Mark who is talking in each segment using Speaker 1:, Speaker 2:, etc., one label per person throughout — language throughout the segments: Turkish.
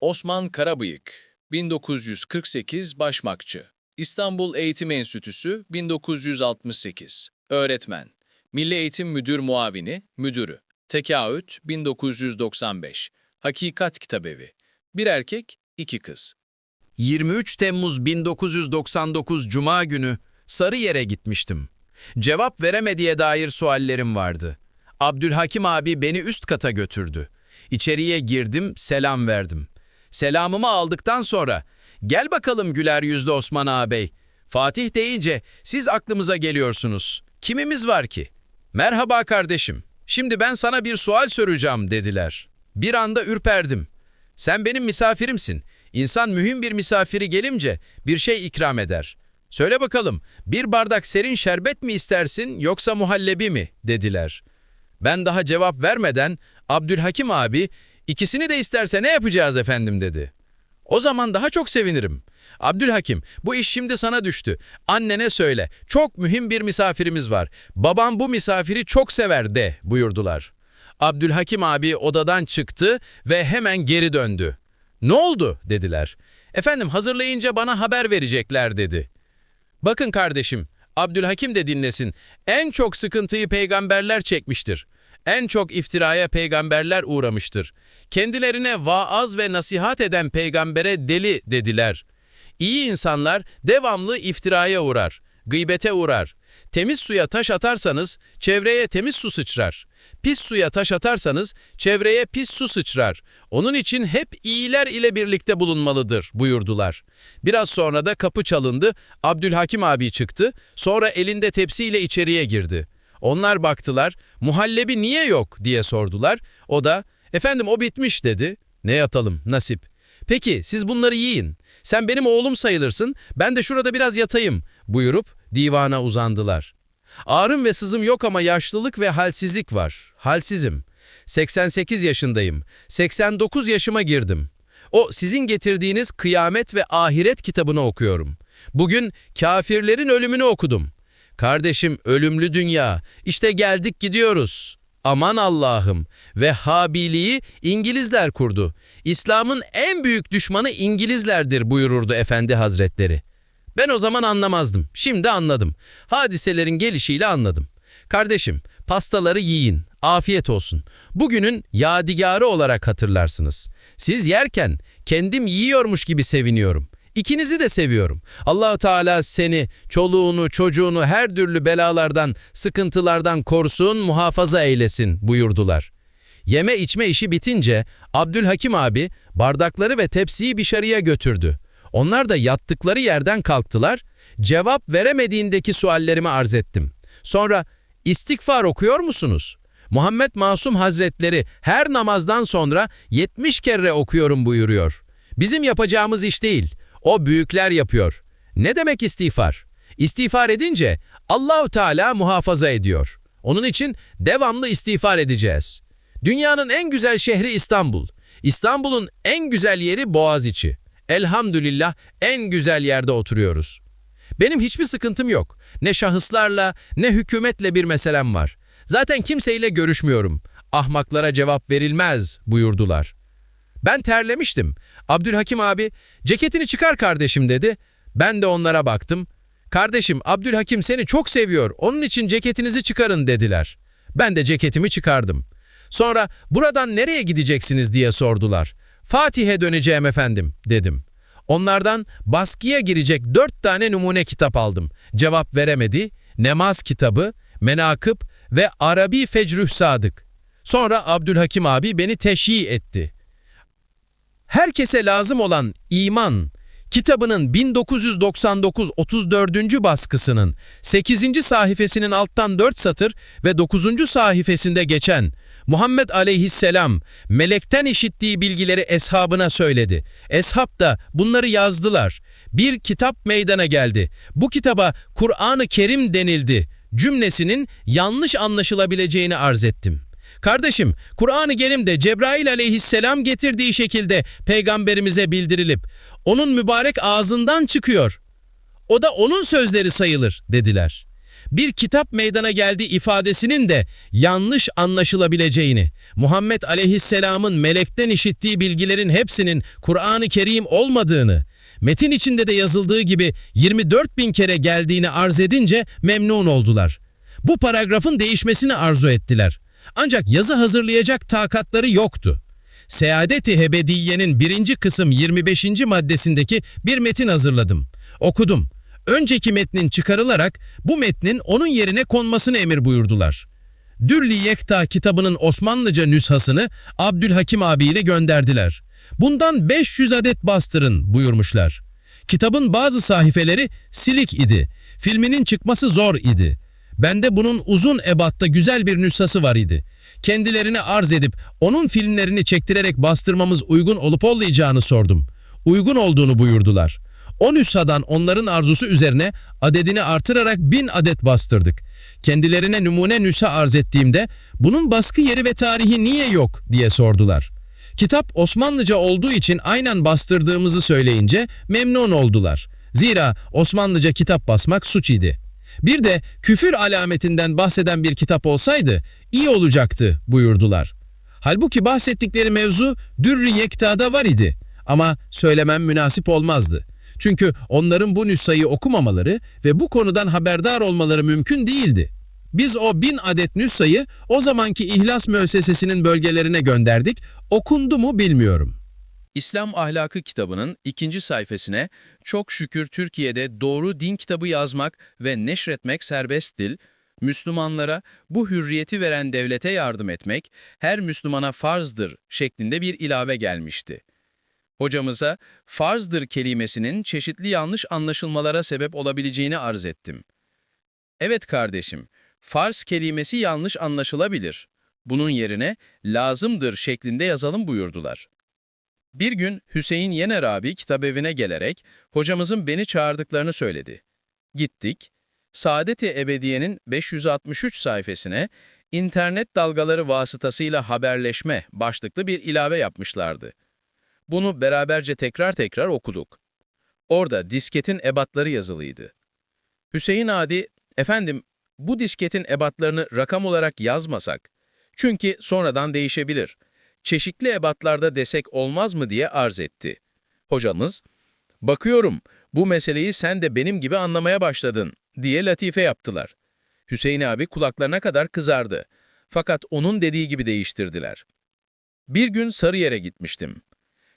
Speaker 1: Osman Karabıyık, 1948 Başmakçı. İstanbul Eğitim Enstitüsü, 1968. Öğretmen. Milli Eğitim Müdür Muavini, Müdürü. Tekaüt, 1995. Hakikat Kitabevi. Bir erkek, iki kız.
Speaker 2: 23 Temmuz 1999 Cuma günü Sarıyer'e gitmiştim. Cevap veremediğe dair suallerim vardı. Abdülhakim abi beni üst kata götürdü. İçeriye girdim, selam verdim. Selamımı aldıktan sonra, gel bakalım güler yüzlü Osman ağabey. Fatih deyince siz aklımıza geliyorsunuz. Kimimiz var ki? Merhaba kardeşim. Şimdi ben sana bir sual soracağım dediler. Bir anda ürperdim. Sen benim misafirimsin. İnsan mühim bir misafiri gelince bir şey ikram eder. Söyle bakalım, bir bardak serin şerbet mi istersin yoksa muhallebi mi? dediler. Ben daha cevap vermeden Abdülhakim abi, ikisini de isterse ne yapacağız efendim dedi. O zaman daha çok sevinirim. Abdülhakim, bu iş şimdi sana düştü. Annene söyle, çok mühim bir misafirimiz var. Babam bu misafiri çok sever de buyurdular. Abdülhakim abi odadan çıktı ve hemen geri döndü. Ne oldu dediler. Efendim hazırlayınca bana haber verecekler dedi. Bakın kardeşim, Abdülhakim de dinlesin. En çok sıkıntıyı peygamberler çekmiştir. En çok iftiraya peygamberler uğramıştır. Kendilerine vaaz ve nasihat eden peygambere deli dediler. İyi insanlar devamlı iftiraya uğrar, gıybete uğrar. Temiz suya taş atarsanız çevreye temiz su sıçrar. Pis suya taş atarsanız çevreye pis su sıçrar. Onun için hep iyiler ile birlikte bulunmalıdır buyurdular. Biraz sonra da kapı çalındı. Abdülhakim abi çıktı. Sonra elinde tepsiyle içeriye girdi. Onlar baktılar. Muhallebi niye yok diye sordular. O da efendim o bitmiş dedi. Ne yatalım nasip. Peki siz bunları yiyin. Sen benim oğlum sayılırsın. Ben de şurada biraz yatayım buyurup divana uzandılar. Ağrım ve sızım yok ama yaşlılık ve halsizlik var. Halsizim. 88 yaşındayım. 89 yaşıma girdim. O sizin getirdiğiniz kıyamet ve ahiret kitabını okuyorum. Bugün kafirlerin ölümünü okudum. Kardeşim ölümlü dünya. İşte geldik gidiyoruz. Aman Allah'ım. Vehhabiliği İngilizler kurdu. İslam'ın en büyük düşmanı İngilizlerdir buyururdu Efendi Hazretleri. Ben o zaman anlamazdım. Şimdi anladım. Hadiselerin gelişiyle anladım. Kardeşim, pastaları yiyin. Afiyet olsun. Bugünün yadigarı olarak hatırlarsınız. Siz yerken kendim yiyormuş gibi seviniyorum. İkinizi de seviyorum. Allahu Teala seni, çoluğunu, çocuğunu her türlü belalardan, sıkıntılardan korusun, muhafaza eylesin buyurdular. Yeme içme işi bitince Abdülhakim abi bardakları ve tepsiyi dışarıya götürdü. Onlar da yattıkları yerden kalktılar. Cevap veremediğindeki suallerimi arz ettim. Sonra istikfar okuyor musunuz? Muhammed Masum Hazretleri her namazdan sonra 70 kere okuyorum buyuruyor. Bizim yapacağımız iş değil. O büyükler yapıyor. Ne demek istiğfar? İstiğfar edince Allahu Teala muhafaza ediyor. Onun için devamlı istiğfar edeceğiz. Dünyanın en güzel şehri İstanbul. İstanbul'un en güzel yeri Boğaziçi. Elhamdülillah en güzel yerde oturuyoruz. Benim hiçbir sıkıntım yok. Ne şahıslarla ne hükümetle bir meselem var. Zaten kimseyle görüşmüyorum. Ahmaklara cevap verilmez buyurdular. Ben terlemiştim. Abdülhakim abi ceketini çıkar kardeşim dedi. Ben de onlara baktım. Kardeşim Abdülhakim seni çok seviyor. Onun için ceketinizi çıkarın dediler. Ben de ceketimi çıkardım. Sonra buradan nereye gideceksiniz diye sordular. Fatih'e döneceğim efendim dedim. Onlardan baskıya girecek dört tane numune kitap aldım. Cevap veremedi. Nemaz kitabı, menakıb ve Arabi Fecrüh Sadık. Sonra Abdülhakim abi beni teşhi etti. Herkese lazım olan iman kitabının 1999 34. baskısının 8. sayfasının alttan 4 satır ve 9. sayfasında geçen Muhammed aleyhisselam melekten işittiği bilgileri eshabına söyledi. Eshab da bunları yazdılar. Bir kitap meydana geldi. Bu kitaba Kur'an-ı Kerim denildi. Cümlesinin yanlış anlaşılabileceğini arz ettim. Kardeşim, Kur'an-ı Kerim'de Cebrail aleyhisselam getirdiği şekilde peygamberimize bildirilip onun mübarek ağzından çıkıyor. O da onun sözleri sayılır dediler. bir kitap meydana geldi ifadesinin de yanlış anlaşılabileceğini, Muhammed Aleyhisselam'ın melekten işittiği bilgilerin hepsinin Kur'an-ı Kerim olmadığını, metin içinde de yazıldığı gibi 24 bin kere geldiğini arz edince memnun oldular. Bu paragrafın değişmesini arzu ettiler. Ancak yazı hazırlayacak takatları yoktu. Seadeti Hebediye'nin birinci kısım 25. maddesindeki bir metin hazırladım. Okudum. Önceki metnin çıkarılarak bu metnin onun yerine konmasını emir buyurdular. Dürli Yekta kitabının Osmanlıca nüshasını Abdülhakim abiyle gönderdiler. Bundan 500 adet bastırın buyurmuşlar. Kitabın bazı sahifeleri silik idi. Filminin çıkması zor idi. Bende bunun uzun ebatta güzel bir nüshası var idi. Kendilerine arz edip onun filmlerini çektirerek bastırmamız uygun olup olmayacağını sordum. Uygun olduğunu buyurdular. O nüshadan onların arzusu üzerine adedini artırarak bin adet bastırdık. Kendilerine numune nüsha arz ettiğimde bunun baskı yeri ve tarihi niye yok diye sordular. Kitap Osmanlıca olduğu için aynen bastırdığımızı söyleyince memnun oldular. Zira Osmanlıca kitap basmak suç idi. Bir de küfür alametinden bahseden bir kitap olsaydı iyi olacaktı buyurdular. Halbuki bahsettikleri mevzu Dürr-i Yekta'da var idi ama söylemem münasip olmazdı. Çünkü onların bu nüshayı okumamaları ve bu konudan haberdar olmaları mümkün değildi. Biz o bin adet nüshayı o zamanki İhlas Müessesesi'nin bölgelerine gönderdik, okundu mu bilmiyorum.
Speaker 1: İslam Ahlakı kitabının ikinci sayfasına çok şükür Türkiye'de doğru din kitabı yazmak ve neşretmek serbest dil, Müslümanlara bu hürriyeti veren devlete yardım etmek her Müslümana farzdır şeklinde bir ilave gelmişti. Hocamıza farzdır kelimesinin çeşitli yanlış anlaşılmalara sebep olabileceğini arz ettim. Evet kardeşim, farz kelimesi yanlış anlaşılabilir. Bunun yerine lazımdır şeklinde yazalım buyurdular. Bir gün Hüseyin Yener abi kitabevine gelerek hocamızın beni çağırdıklarını söyledi. Gittik. Saadet-i Ebediye'nin 563 sayfasına internet dalgaları vasıtasıyla haberleşme başlıklı bir ilave yapmışlardı. Bunu beraberce tekrar tekrar okuduk. Orada disketin ebatları yazılıydı. Hüseyin Adi, efendim bu disketin ebatlarını rakam olarak yazmasak, çünkü sonradan değişebilir. Çeşitli ebatlarda desek olmaz mı diye arz etti. Hocamız, bakıyorum bu meseleyi sen de benim gibi anlamaya başladın diye latife yaptılar. Hüseyin abi kulaklarına kadar kızardı. Fakat onun dediği gibi değiştirdiler. Bir gün Sarıyer'e gitmiştim.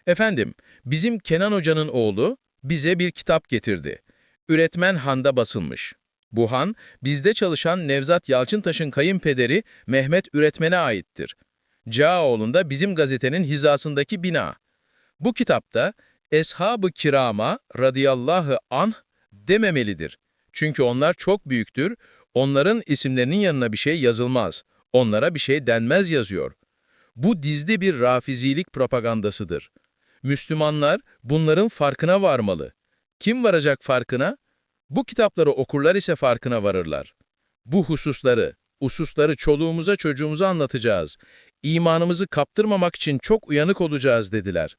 Speaker 1: Efendim, bizim Kenan Hoca'nın oğlu bize bir kitap getirdi. Üretmen Han'da basılmış. Bu han, bizde çalışan Nevzat Yalçıntaş'ın kayınpederi Mehmet Üretmen'e aittir. Cağoğlu'nda bizim gazetenin hizasındaki bina. Bu kitapta Eshab-ı Kirama radıyallahu anh dememelidir. Çünkü onlar çok büyüktür, onların isimlerinin yanına bir şey yazılmaz, onlara bir şey denmez yazıyor. Bu dizli bir rafizilik propagandasıdır. Müslümanlar bunların farkına varmalı. Kim varacak farkına? Bu kitapları okurlar ise farkına varırlar. Bu hususları, ususları çoluğumuza çocuğumuza anlatacağız. İmanımızı kaptırmamak için çok uyanık olacağız dediler.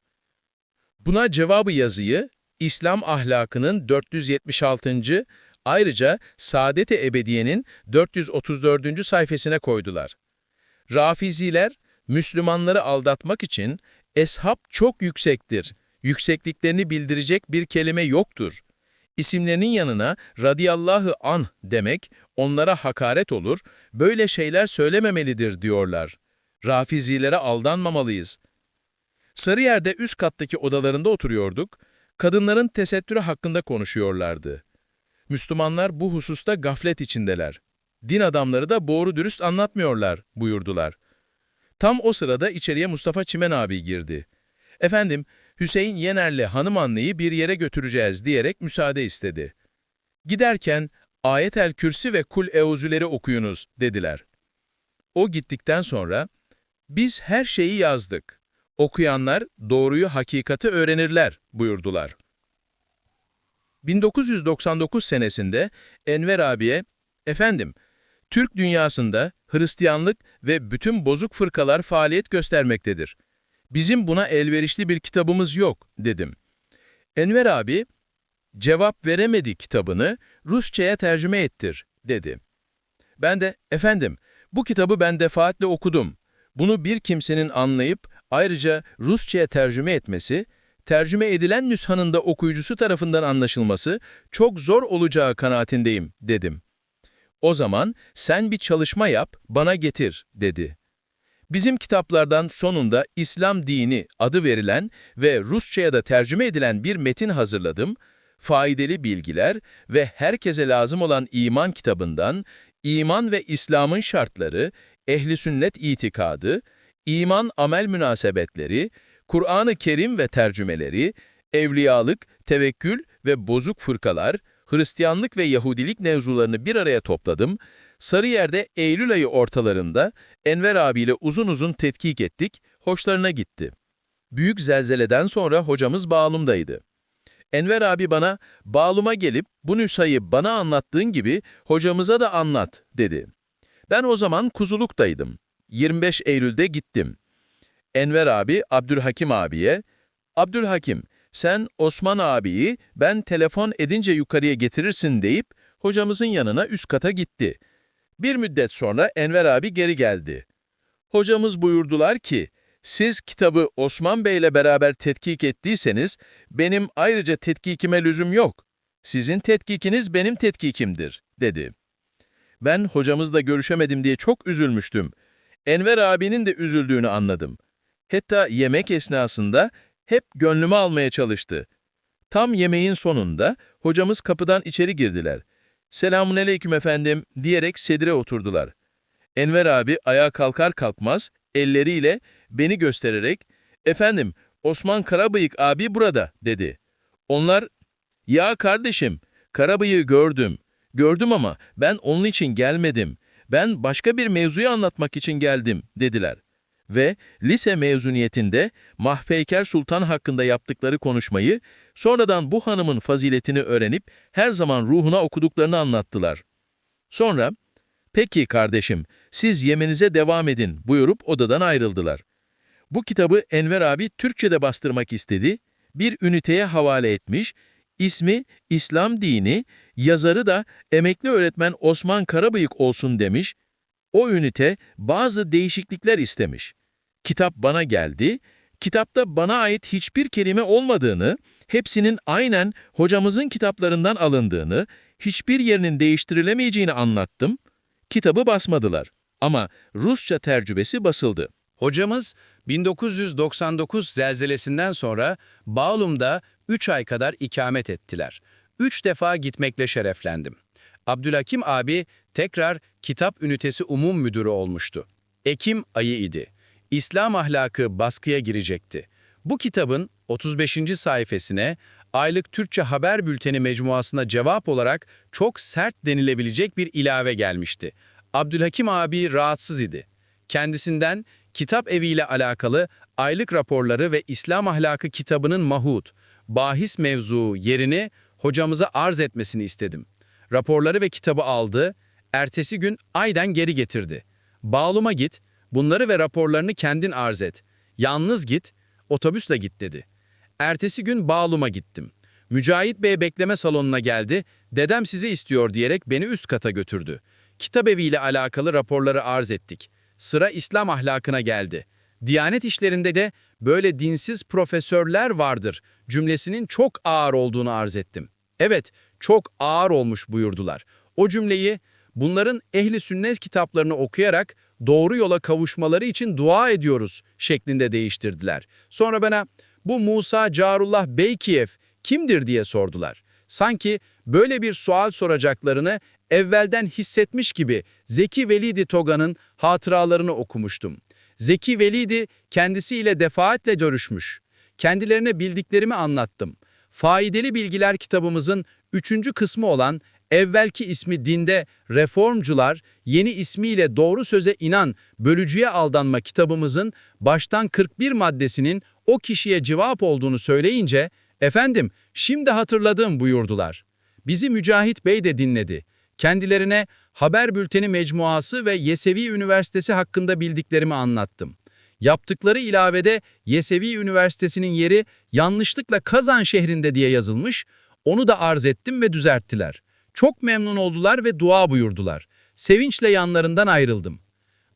Speaker 1: Buna cevabı yazıyı İslam ahlakının 476. ayrıca Saadet-i Ebediye'nin 434. sayfasına koydular. Rafiziler, Müslümanları aldatmak için eshab çok yüksektir, yüksekliklerini bildirecek bir kelime yoktur. İsimlerinin yanına radiyallahu anh demek onlara hakaret olur, böyle şeyler söylememelidir diyorlar. Rafizilere aldanmamalıyız. Sarıyer'de üst kattaki odalarında oturuyorduk, kadınların tesettürü hakkında konuşuyorlardı. Müslümanlar bu hususta gaflet içindeler. Din adamları da doğru dürüst anlatmıyorlar buyurdular. Tam o sırada içeriye Mustafa Çimen abi girdi. Efendim, Hüseyin Yener'le hanım anneyi bir yere götüreceğiz diyerek müsaade istedi. Giderken Ayet-el Kürsi ve Kul Euzüleri okuyunuz dediler. O gittikten sonra biz her şeyi yazdık. Okuyanlar doğruyu hakikati öğrenirler buyurdular. 1999 senesinde Enver abiye, efendim, Türk dünyasında Hristiyanlık ve bütün bozuk fırkalar faaliyet göstermektedir. Bizim buna elverişli bir kitabımız yok, dedim. Enver abi, cevap veremedi kitabını Rusça'ya tercüme ettir, dedi. Ben de, efendim, bu kitabı ben defaatle okudum. Bunu bir kimsenin anlayıp ayrıca Rusça'ya tercüme etmesi, tercüme edilen nüshanın da okuyucusu tarafından anlaşılması çok zor olacağı kanaatindeyim, dedim. O zaman sen bir çalışma yap, bana getir, dedi. Bizim kitaplardan sonunda İslam dini adı verilen ve Rusça'ya da tercüme edilen bir metin hazırladım. Faydalı bilgiler ve herkese lazım olan iman kitabından iman ve İslam'ın şartları, ehli sünnet itikadı, iman amel münasebetleri, Kur'an-ı Kerim ve tercümeleri, evliyalık, tevekkül ve bozuk fırkalar, Hristiyanlık ve Yahudilik mevzularını bir araya topladım. Sarıyer'de Eylül ayı ortalarında Enver abiyle uzun uzun tetkik ettik, hoşlarına gitti. Büyük zelzeleden sonra hocamız Bağlum'daydı. Enver abi bana, Bağlum'a gelip bu nüshayı bana anlattığın gibi hocamıza da anlat, dedi. Ben o zaman Kuzuluk'taydım. 25 Eylül'de gittim. Enver abi Abdülhakim abiye, Abdülhakim sen Osman abiyi ben telefon edince yukarıya getirirsin deyip hocamızın yanına üst kata gitti. Bir müddet sonra Enver abi geri geldi. Hocamız buyurdular ki, siz kitabı Osman Bey ile beraber tetkik ettiyseniz benim ayrıca tetkikime lüzum yok. Sizin tetkikiniz benim tetkikimdir, dedi. Ben hocamızla görüşemedim diye çok üzülmüştüm. Enver abinin de üzüldüğünü anladım. Hatta yemek esnasında hep gönlümü almaya çalıştı. Tam yemeğin sonunda hocamız kapıdan içeri girdiler. Selamun efendim diyerek sedire oturdular. Enver abi ayağa kalkar kalkmaz elleriyle beni göstererek ''Efendim Osman Karabıyık abi burada'' dedi. Onlar ''Ya kardeşim Karabıyık'ı gördüm. Gördüm ama ben onun için gelmedim. Ben başka bir mevzuyu anlatmak için geldim'' dediler. Ve lise mezuniyetinde Mahpeyker Sultan hakkında yaptıkları konuşmayı, sonradan bu hanımın faziletini öğrenip her zaman ruhuna okuduklarını anlattılar. Sonra, ''Peki kardeşim, siz yemenize devam edin.'' buyurup odadan ayrıldılar. Bu kitabı Enver abi Türkçe'de bastırmak istedi, bir üniteye havale etmiş, ismi İslam dini, yazarı da emekli öğretmen Osman Karabıyık olsun demiş, o ünite bazı değişiklikler istemiş. Kitap bana geldi, kitapta bana ait hiçbir kelime olmadığını, hepsinin aynen hocamızın kitaplarından alındığını, hiçbir yerinin değiştirilemeyeceğini anlattım. Kitabı basmadılar ama Rusça tercümesi basıldı.
Speaker 2: Hocamız 1999 zelzelesinden sonra Bağlum'da 3 ay kadar ikamet ettiler. 3 defa gitmekle şereflendim. Abdülhakim abi tekrar kitap ünitesi umum müdürü olmuştu. Ekim ayı idi. İslam ahlakı baskıya girecekti. Bu kitabın 35. sayfasına aylık Türkçe haber bülteni mecmuasına cevap olarak çok sert denilebilecek bir ilave gelmişti. Abdülhakim abi rahatsız idi. Kendisinden kitap eviyle alakalı aylık raporları ve İslam ahlakı kitabının mahut, bahis mevzuu yerini hocamıza arz etmesini istedim. Raporları ve kitabı aldı, ertesi gün aydan geri getirdi. Bağluma git, bunları ve raporlarını kendin arz et. Yalnız git, otobüsle git dedi. Ertesi gün Bağlum'a gittim. Mücahit Bey bekleme salonuna geldi, dedem sizi istiyor diyerek beni üst kata götürdü. Kitap eviyle alakalı raporları arz ettik. Sıra İslam ahlakına geldi. Diyanet işlerinde de böyle dinsiz profesörler vardır cümlesinin çok ağır olduğunu arz ettim. Evet, çok ağır olmuş buyurdular. O cümleyi bunların ehli sünnet kitaplarını okuyarak doğru yola kavuşmaları için dua ediyoruz şeklinde değiştirdiler. Sonra bana bu Musa Carullah Beykiyev kimdir diye sordular. Sanki böyle bir sual soracaklarını evvelden hissetmiş gibi Zeki Velidi Toga'nın hatıralarını okumuştum. Zeki Velidi kendisiyle defaatle görüşmüş. Kendilerine bildiklerimi anlattım. Faydalı Bilgiler kitabımızın üçüncü kısmı olan evvelki ismi dinde Reformcular, yeni ismiyle Doğru Söze inan, Bölücüye Aldanma kitabımızın baştan 41 maddesinin o kişiye cevap olduğunu söyleyince, efendim şimdi hatırladım buyurdular. Bizi Mücahit Bey de dinledi. Kendilerine haber bülteni mecmuası ve Yesevi Üniversitesi hakkında bildiklerimi anlattım. Yaptıkları ilavede Yesevi Üniversitesi'nin yeri yanlışlıkla Kazan şehrinde diye yazılmış, onu da arz ettim ve düzelttiler. Çok memnun oldular ve dua buyurdular. Sevinçle yanlarından ayrıldım.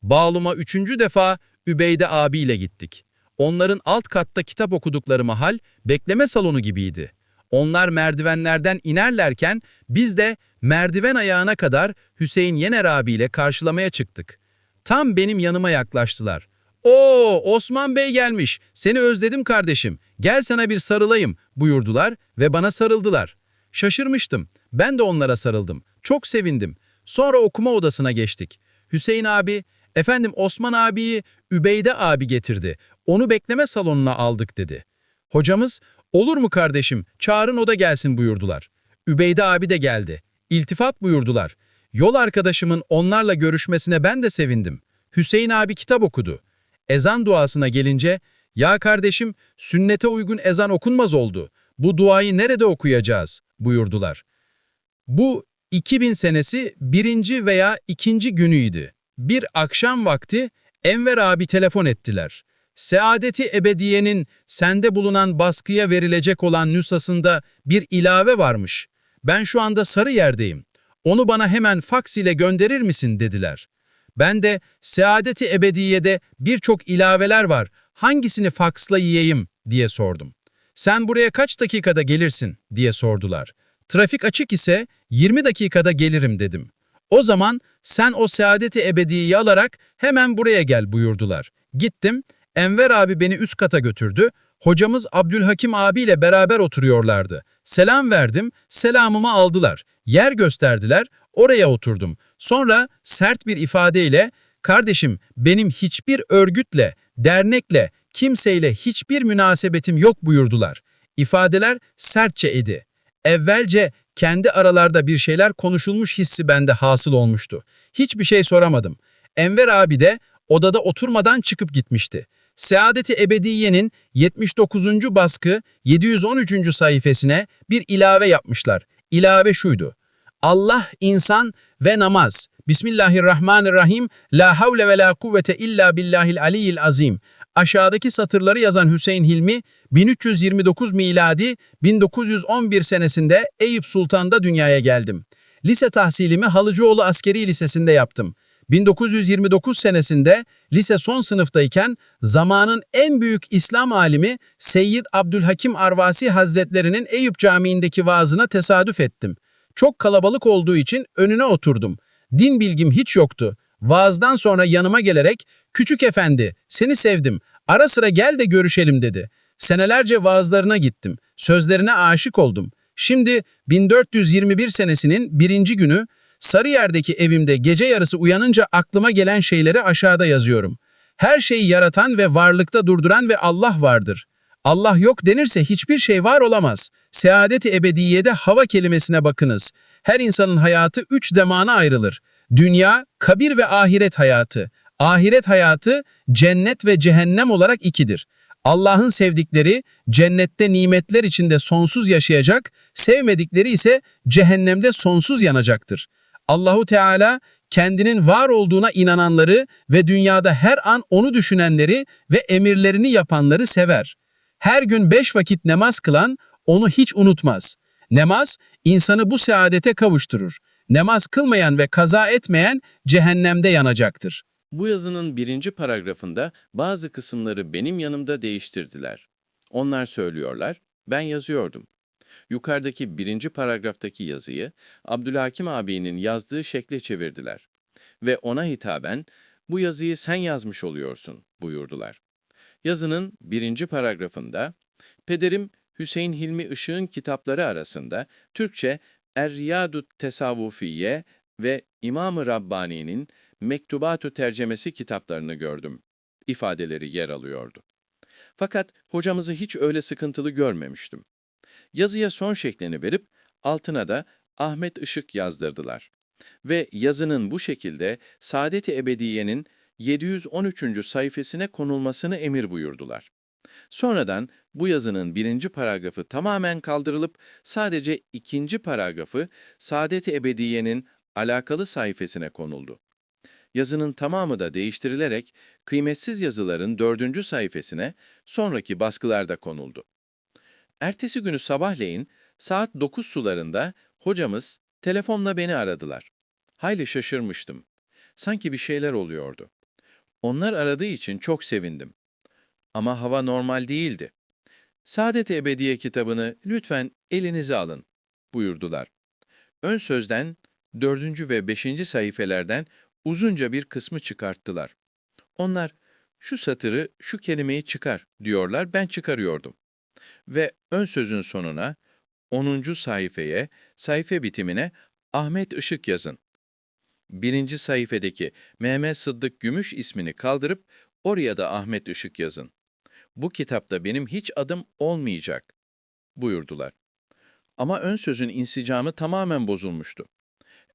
Speaker 2: Bağluma üçüncü defa Übeyde abiyle gittik. Onların alt katta kitap okudukları mahal bekleme salonu gibiydi. Onlar merdivenlerden inerlerken biz de merdiven ayağına kadar Hüseyin Yener abiyle karşılamaya çıktık. Tam benim yanıma yaklaştılar. Oo Osman Bey gelmiş. Seni özledim kardeşim. Gel sana bir sarılayım buyurdular ve bana sarıldılar. Şaşırmıştım. Ben de onlara sarıldım. Çok sevindim. Sonra okuma odasına geçtik. Hüseyin abi, efendim Osman abiyi Übeyde abi getirdi. Onu bekleme salonuna aldık dedi. Hocamız, olur mu kardeşim, çağırın o da gelsin buyurdular. Übeyde abi de geldi. İltifat buyurdular. Yol arkadaşımın onlarla görüşmesine ben de sevindim. Hüseyin abi kitap okudu. Ezan duasına gelince, ya kardeşim sünnete uygun ezan okunmaz oldu. Bu duayı nerede okuyacağız buyurdular. Bu 2000 senesi birinci veya ikinci günüydü. Bir akşam vakti Enver abi telefon ettiler. Saadeti Ebediye'nin sende bulunan baskıya verilecek olan nüshasında bir ilave varmış. Ben şu anda Sarıyer'deyim. Onu bana hemen faks ile gönderir misin dediler. Ben de Saadeti Ebediye'de birçok ilaveler var. Hangisini faksla yiyeyim diye sordum. Sen buraya kaç dakikada gelirsin diye sordular. Trafik açık ise 20 dakikada gelirim dedim. O zaman sen o saadeti ebediyi alarak hemen buraya gel buyurdular. Gittim, Enver abi beni üst kata götürdü. Hocamız Abdülhakim abiyle beraber oturuyorlardı. Selam verdim, selamımı aldılar. Yer gösterdiler, oraya oturdum. Sonra sert bir ifadeyle, kardeşim benim hiçbir örgütle, dernekle, kimseyle hiçbir münasebetim yok buyurdular. İfadeler sertçe idi. Evvelce kendi aralarda bir şeyler konuşulmuş hissi bende hasıl olmuştu. Hiçbir şey soramadım. Enver abi de odada oturmadan çıkıp gitmişti. Saadeti Ebediye'nin 79. baskı 713. sayfasına bir ilave yapmışlar. İlave şuydu. Allah, insan ve namaz. Bismillahirrahmanirrahim. La havle ve la kuvvete illa billahil aliyyil azim. Aşağıdaki satırları yazan Hüseyin Hilmi, 1329 miladi 1911 senesinde Eyüp Sultan'da dünyaya geldim. Lise tahsilimi Halıcıoğlu Askeri Lisesi'nde yaptım. 1929 senesinde lise son sınıftayken zamanın en büyük İslam alimi Seyyid Abdülhakim Arvasi Hazretlerinin Eyüp Camii'ndeki vaazına tesadüf ettim. Çok kalabalık olduğu için önüne oturdum. Din bilgim hiç yoktu. Vaazdan sonra yanıma gelerek, "Küçük efendi, seni sevdim. Ara sıra gel de görüşelim." dedi. Senelerce vaazlarına gittim. Sözlerine aşık oldum. Şimdi 1421 senesinin birinci günü Sarıyer'deki evimde gece yarısı uyanınca aklıma gelen şeyleri aşağıda yazıyorum. Her şeyi yaratan ve varlıkta durduran ve Allah vardır. Allah yok denirse hiçbir şey var olamaz. Seadeti ebediyede hava kelimesine bakınız. Her insanın hayatı üç demana ayrılır. Dünya, kabir ve ahiret hayatı. Ahiret hayatı cennet ve cehennem olarak ikidir. Allah'ın sevdikleri cennette nimetler içinde sonsuz yaşayacak, sevmedikleri ise cehennemde sonsuz yanacaktır. Allahu Teala kendinin var olduğuna inananları ve dünyada her an onu düşünenleri ve emirlerini yapanları sever. Her gün beş vakit namaz kılan onu hiç unutmaz. Namaz insanı bu saadete kavuşturur. Namaz kılmayan ve kaza etmeyen cehennemde yanacaktır.
Speaker 3: Bu yazının birinci paragrafında bazı kısımları benim yanımda değiştirdiler. Onlar söylüyorlar, ben yazıyordum. Yukarıdaki birinci paragraftaki yazıyı Abdülhakim abinin yazdığı şekle çevirdiler. Ve ona hitaben, bu yazıyı sen yazmış oluyorsun buyurdular. Yazının birinci paragrafında, pederim Hüseyin Hilmi Işık'ın kitapları arasında Türkçe Er-Riyadut Tesavvufiye ve İmam-ı Rabbani'nin Mektubatü tercemesi kitaplarını gördüm. ifadeleri yer alıyordu. Fakat hocamızı hiç öyle sıkıntılı görmemiştim. Yazıya son şeklini verip altına da Ahmet Işık yazdırdılar. Ve yazının bu şekilde Saadet-i Ebediye'nin 713. sayfasına konulmasını emir buyurdular. Sonradan bu yazının birinci paragrafı tamamen kaldırılıp sadece ikinci paragrafı Saadet-i Ebediye'nin alakalı sayfasına konuldu. Yazının tamamı da değiştirilerek kıymetsiz yazıların dördüncü sayfasına sonraki baskılarda konuldu. Ertesi günü sabahleyin saat 9 sularında hocamız
Speaker 2: Telefonla beni aradılar. Hayli şaşırmıştım. Sanki bir şeyler oluyordu. Onlar aradığı için çok sevindim. Ama hava normal değildi. Saadet Ebediye kitabını lütfen elinize alın buyurdular. Ön sözden dördüncü ve beşinci sayfelerden uzunca bir kısmı çıkarttılar. Onlar şu satırı, şu kelimeyi çıkar diyorlar, ben çıkarıyordum. Ve ön sözün sonuna 10. sayfaya, sayfa bitimine Ahmet Işık yazın. Birinci sayfadaki Mehmet Sıddık Gümüş ismini kaldırıp oraya da Ahmet Işık yazın. Bu kitapta benim hiç adım olmayacak buyurdular. Ama ön sözün insicamı tamamen bozulmuştu.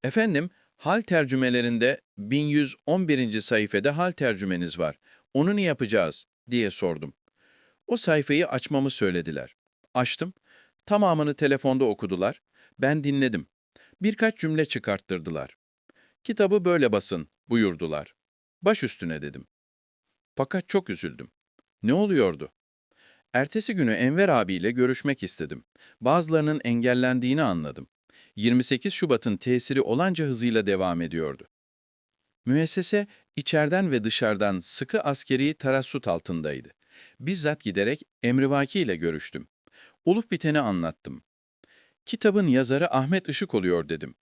Speaker 2: Efendim, hal tercümelerinde 1111. sayfada hal tercümeniz var. Onu ne yapacağız diye sordum. O sayfayı açmamı söylediler. Açtım. Tamamını telefonda okudular. Ben dinledim. Birkaç cümle çıkarttırdılar. Kitabı böyle basın buyurdular. Baş üstüne dedim. Fakat çok üzüldüm. Ne oluyordu? Ertesi günü Enver abiyle görüşmek istedim. Bazılarının engellendiğini anladım. 28 Şubat'ın tesiri olanca hızıyla devam ediyordu. Müessese içeriden ve dışarıdan sıkı askeri tarassut altındaydı. Bizzat giderek Emrivaki ile görüştüm. Olup biteni anlattım. Kitabın yazarı Ahmet Işık oluyor dedim.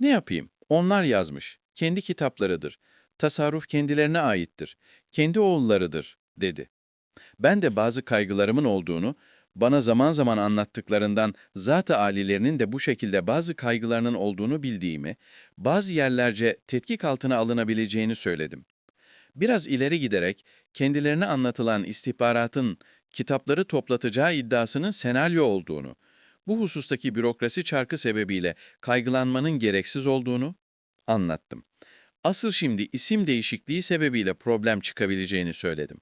Speaker 2: Ne yapayım? Onlar yazmış. Kendi kitaplarıdır. Tasarruf kendilerine aittir. Kendi oğullarıdır, dedi. Ben de bazı kaygılarımın olduğunu, bana zaman zaman anlattıklarından zat-ı alilerinin de bu şekilde bazı kaygılarının olduğunu bildiğimi, bazı yerlerce tetkik altına alınabileceğini söyledim. Biraz ileri giderek kendilerine anlatılan istihbaratın kitapları toplatacağı iddiasının senaryo olduğunu, bu husustaki bürokrasi çarkı sebebiyle kaygılanmanın gereksiz olduğunu anlattım. Asıl şimdi isim değişikliği sebebiyle problem çıkabileceğini söyledim.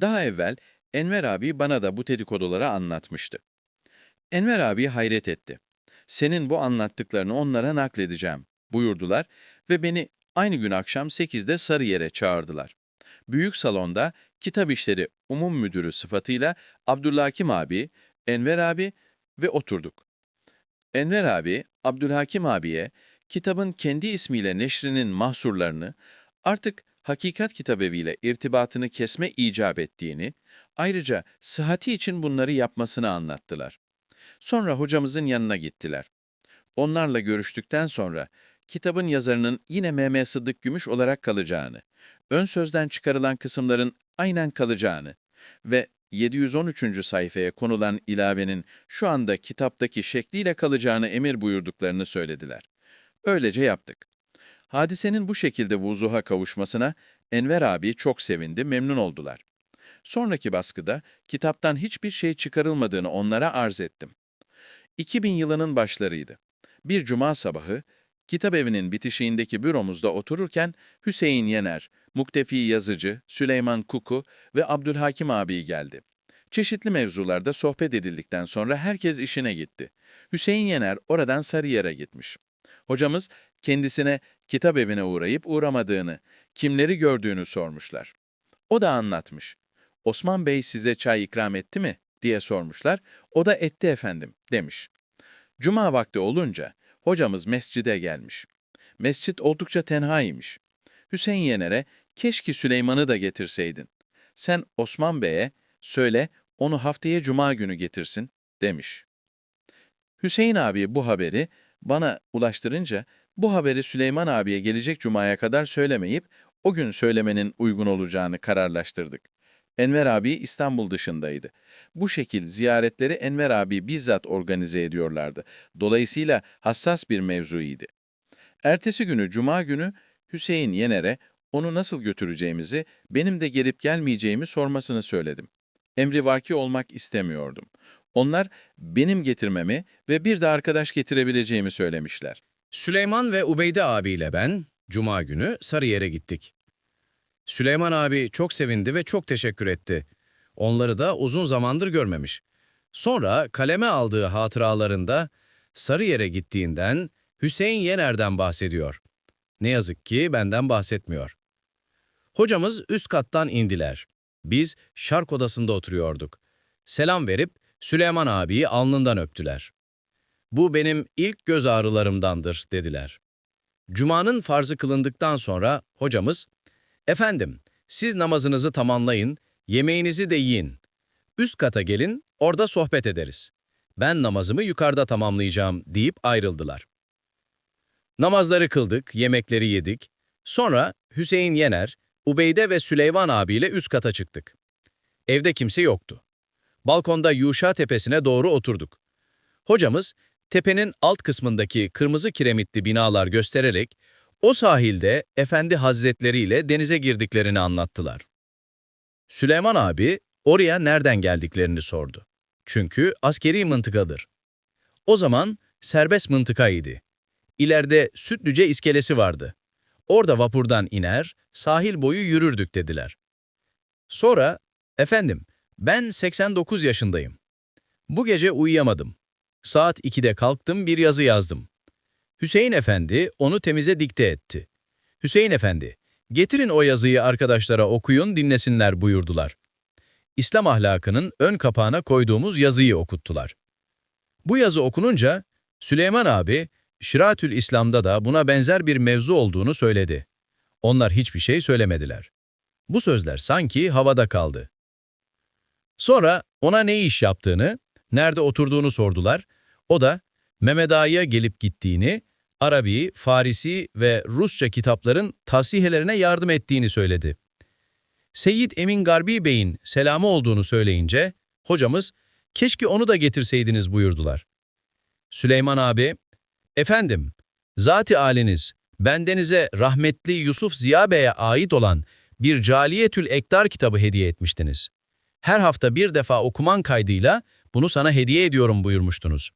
Speaker 2: Daha evvel Enver abi bana da bu dedikoduları anlatmıştı. Enver abi hayret etti. Senin bu anlattıklarını onlara nakledeceğim buyurdular ve beni aynı gün akşam 8'de Sarıyer'e çağırdılar. Büyük salonda kitap işleri umum müdürü sıfatıyla Abdülhakim abi, Enver abi ve oturduk. Enver abi, Abdülhakim abiye kitabın kendi ismiyle neşrinin mahsurlarını, artık Hakikat Kitabevi'yle irtibatını kesme icap ettiğini, ayrıca sıhhati için bunları yapmasını anlattılar. Sonra hocamızın yanına gittiler. Onlarla görüştükten sonra kitabın yazarının yine Mehmet Sıddık Gümüş olarak kalacağını, ön sözden çıkarılan kısımların aynen kalacağını ve 713. sayfaya konulan ilavenin şu anda kitaptaki şekliyle kalacağını emir buyurduklarını söylediler. Öylece yaptık. Hadisenin bu şekilde vuzuha kavuşmasına Enver abi çok sevindi, memnun oldular. Sonraki baskıda kitaptan hiçbir şey çıkarılmadığını onlara arz ettim. 2000 yılının başlarıydı. Bir cuma sabahı, kitap evinin bitişiğindeki büromuzda otururken Hüseyin Yener, Muktefi Yazıcı, Süleyman Kuku ve Abdülhakim abi geldi. Çeşitli mevzularda sohbet edildikten sonra herkes işine gitti. Hüseyin Yener oradan Sarıyer'e gitmiş. Hocamız kendisine kitap evine uğrayıp uğramadığını, kimleri gördüğünü sormuşlar. O da anlatmış. Osman Bey size çay ikram etti mi? diye sormuşlar. O da etti efendim demiş. Cuma vakti olunca hocamız mescide gelmiş. Mescit oldukça tenhaymış. Hüseyin Yener'e keşke Süleyman'ı da getirseydin. Sen Osman Bey'e söyle onu haftaya cuma günü getirsin demiş. Hüseyin abi bu haberi bana ulaştırınca bu haberi Süleyman abiye gelecek cumaya kadar söylemeyip o gün söylemenin uygun olacağını kararlaştırdık. Enver abi İstanbul dışındaydı. Bu şekil ziyaretleri Enver abi bizzat organize ediyorlardı. Dolayısıyla hassas bir mevzuydu. Ertesi günü Cuma günü Hüseyin Yener'e onu nasıl götüreceğimizi, benim de gelip gelmeyeceğimi sormasını söyledim. Emrivaki olmak istemiyordum. Onlar benim getirmemi ve bir de arkadaş getirebileceğimi söylemişler.
Speaker 4: Süleyman ve Ubeyde abiyle ben, Cuma günü Sarıyer'e gittik. Süleyman abi çok sevindi ve çok teşekkür etti. Onları da uzun zamandır görmemiş. Sonra kaleme aldığı hatıralarında Sarıyer'e gittiğinden Hüseyin Yener'den bahsediyor. Ne yazık ki benden bahsetmiyor. Hocamız üst kattan indiler. Biz şark odasında oturuyorduk. Selam verip Süleyman abiyi alnından öptüler.
Speaker 2: Bu benim ilk göz ağrılarımdandır dediler. Cuma'nın farzı kılındıktan sonra hocamız, efendim siz namazınızı tamamlayın, yemeğinizi de yiyin. Üst kata gelin, orada sohbet ederiz. Ben namazımı yukarıda tamamlayacağım deyip ayrıldılar. Namazları kıldık, yemekleri yedik. Sonra Hüseyin Yener, Ubeyde ve Süleyman abiyle üst kata çıktık. Evde kimse yoktu. Balkonda Yuşa tepesine doğru oturduk. Hocamız, tepenin alt kısmındaki kırmızı kiremitli binalar göstererek, o sahilde Efendi Hazretleri ile denize girdiklerini anlattılar. Süleyman abi, oraya nereden geldiklerini sordu. Çünkü askeri mıntıkadır. O zaman serbest mıntıkaydı. İleride Sütlüce iskelesi vardı. Orada vapurdan iner, sahil boyu yürürdük dediler. Sonra, efendim, ben 89 yaşındayım. Bu gece uyuyamadım. Saat 2'de kalktım bir yazı yazdım. Hüseyin Efendi onu temize dikte etti. Hüseyin Efendi, getirin o yazıyı arkadaşlara okuyun dinlesinler buyurdular. İslam ahlakının ön kapağına koyduğumuz yazıyı okuttular. Bu yazı okununca Süleyman abi, Şiratül İslam'da da buna benzer bir mevzu olduğunu söyledi. Onlar hiçbir şey söylemediler. Bu sözler sanki havada kaldı. Sonra ona ne iş yaptığını, nerede oturduğunu sordular. O da Mehmet Ağa'ya gelip gittiğini, Arabi, Farisi ve Rusça kitapların tasihelerine yardım ettiğini söyledi. Seyyid Emin Garbi Bey'in selamı olduğunu söyleyince, hocamız, keşke onu da getirseydiniz buyurdular. Süleyman abi, efendim, zat-ı aliniz, bendenize rahmetli Yusuf Ziya Bey'e ait olan bir Caliyetül Ektar kitabı hediye etmiştiniz. Her hafta bir defa okuman kaydıyla bunu sana hediye ediyorum buyurmuştunuz.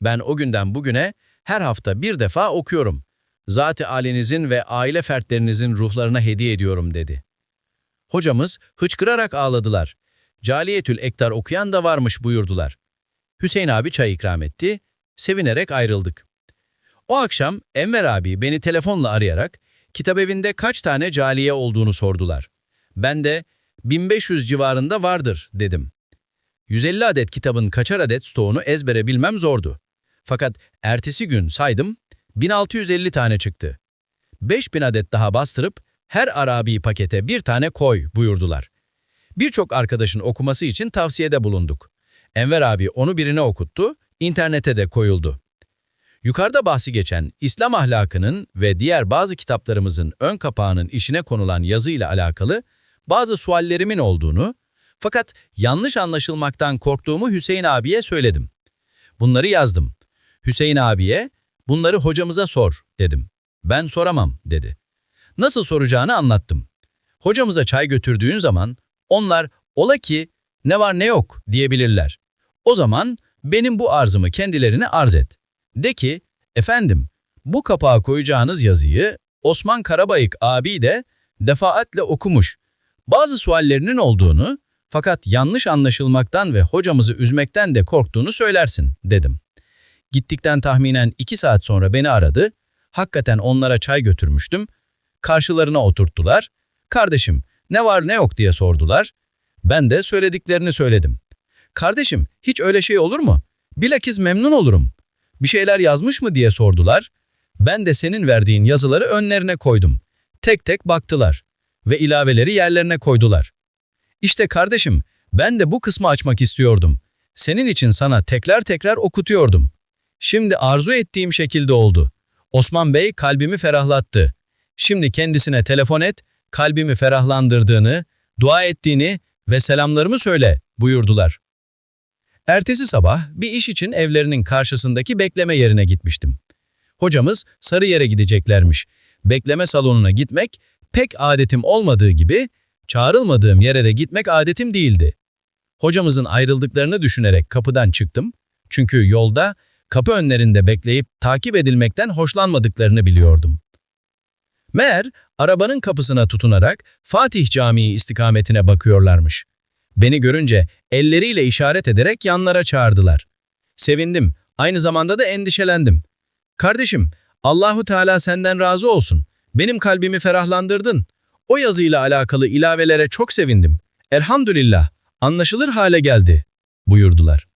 Speaker 2: Ben o günden bugüne her hafta bir defa okuyorum. Zat-ı alinizin ve aile fertlerinizin ruhlarına hediye ediyorum dedi. Hocamız hıçkırarak ağladılar. Caliyetül Ektar okuyan da varmış buyurdular. Hüseyin abi çay ikram etti. Sevinerek ayrıldık. O akşam Enver abi beni telefonla arayarak kitap evinde kaç tane caliye olduğunu sordular. Ben de 1500 civarında vardır dedim. 150 adet kitabın kaçar adet stoğunu ezbere bilmem zordu. Fakat ertesi gün saydım 1650 tane çıktı. 5000 adet daha bastırıp her Arabi pakete bir tane koy buyurdular. Birçok arkadaşın okuması için tavsiyede bulunduk. Enver abi onu birine okuttu, internete de koyuldu. Yukarıda bahsi geçen İslam ahlakının ve diğer bazı kitaplarımızın ön kapağının işine konulan yazıyla alakalı bazı suallerimin olduğunu, fakat yanlış anlaşılmaktan korktuğumu Hüseyin abiye söyledim. Bunları yazdım. Hüseyin abiye, bunları hocamıza sor dedim. Ben soramam dedi. Nasıl soracağını anlattım. Hocamıza çay götürdüğün zaman onlar ola ki ne var ne yok diyebilirler. O zaman benim bu arzımı kendilerine arz et. De ki, efendim bu kapağa koyacağınız yazıyı Osman Karabayık abi de defaatle okumuş. Bazı suallerinin olduğunu fakat yanlış anlaşılmaktan ve hocamızı üzmekten de korktuğunu söylersin dedim. Gittikten tahminen iki saat sonra beni aradı. Hakikaten onlara çay götürmüştüm. Karşılarına oturttular. Kardeşim ne var ne yok diye sordular. Ben de söylediklerini söyledim. Kardeşim hiç öyle şey olur mu? Bilakis memnun olurum. Bir şeyler yazmış mı diye sordular. Ben de senin verdiğin yazıları önlerine koydum. Tek tek baktılar ve ilaveleri yerlerine koydular. İşte kardeşim ben de bu kısmı açmak istiyordum. Senin için sana tekrar tekrar okutuyordum. Şimdi arzu ettiğim şekilde oldu. Osman Bey kalbimi ferahlattı. Şimdi kendisine telefon et, kalbimi ferahlandırdığını, dua ettiğini ve selamlarımı söyle buyurdular. Ertesi sabah bir iş için evlerinin karşısındaki bekleme yerine gitmiştim. Hocamız Sarıyer'e gideceklermiş. Bekleme salonuna gitmek pek adetim olmadığı gibi çağrılmadığım yere de gitmek adetim değildi. Hocamızın ayrıldıklarını düşünerek kapıdan çıktım. Çünkü yolda kapı önlerinde bekleyip takip edilmekten hoşlanmadıklarını biliyordum. Meğer arabanın kapısına tutunarak Fatih Camii istikametine bakıyorlarmış. Beni görünce elleriyle işaret ederek yanlara çağırdılar. Sevindim, aynı zamanda da endişelendim. Kardeşim, Allahu Teala senden razı olsun. Benim kalbimi ferahlandırdın. O yazıyla alakalı ilavelere çok sevindim. Elhamdülillah, anlaşılır hale geldi, buyurdular.